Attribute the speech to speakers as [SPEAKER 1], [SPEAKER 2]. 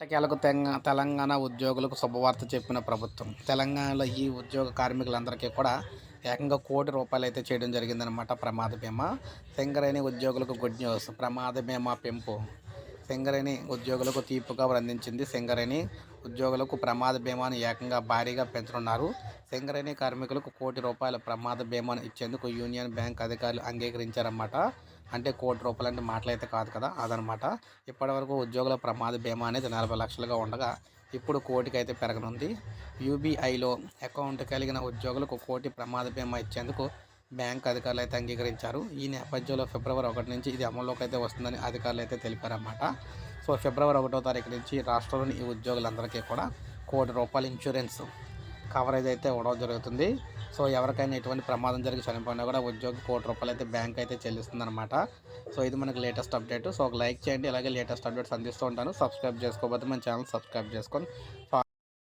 [SPEAKER 1] ఎట్టకేలకు తెలంగాణ ఉద్యోగులకు శుభవార్త చెప్పిన ప్రభుత్వం. తెలంగాణలో ఈ ఉద్యోగ కార్మికులందరికీ కూడా ఏకంగా కోటి రూపాయలు అయితే చేయడం జరిగిందనమాట ప్రమాద బీమా. సింగరేణి ఉద్యోగులకు గుడ్ న్యూస్. ప్రమాద బీమా పెంపు. సింగరేణి ఉద్యోగులకు తీర్పుగా కబురు అందించింది సింగరేణి ఉద్యోగులకు ప్రమాద బీమాను ఏకంగా భారీగా పెంచనున్నారు. సింగరేణి కార్మికులకు కోటి రూపాయల ప్రమాద బీమాను ఇచ్చేందుకు యూనియన్ బ్యాంక్ అధికారులు అంగీకరించారన్నమాట. అంటే కోటి రూపాయలు అంటే మాటలైతే కాదు కదా అదనమాట. ఇప్పటివరకు ఉద్యోగుల ప్రమాద బీమా అనేది నలభై లక్షలుగా ఉండగా ఇప్పుడు కోటికి అయితే పెరగనుంది. యూబీఐలో అకౌంట్ కలిగిన ఉద్యోగులకు కోటి ప్రమాద బీమా ఇచ్చేందుకు బ్యాంక్ అధికారులు అయితే అంగీకరించారు. ఈ నేపథ్యంలో ఫిబ్రవరి ఒకటి నుంచి ఇది అమల్లోకి అయితే వస్తుందని అధికారులు అయితే తెలిపారన్నమాట. సో ఫిబ్రవరి ఒకటో తారీఖు నుంచి రాష్ట్రంలోని ఈ ఉద్యోగులందరికీ కూడా కోటి రూపాయల ఇన్సూరెన్స్ కవరేజ్ అయితే ఇవ్వడం జరుగుతుంది. సో ఎవరికైనా ఎటువంటి ప్రమాదం జరిగి చనిపోయినా కూడా ఉద్యోగి కోటి రూపాయలు అయితే బ్యాంక్ అయితే చెల్లిస్తుంది అనమాట సో ఇది మనకి లేటెస్ట్ అప్డేట్. సో ఒక లైక్ చేయండి అలాగే లేటెస్ట్ అప్డేట్స్ అందిస్తూ ఉంటాను. సబ్స్క్రైబ్ చేసుకోకపోతే మన ఛానల్ సబ్స్క్రైబ్ చేసుకొని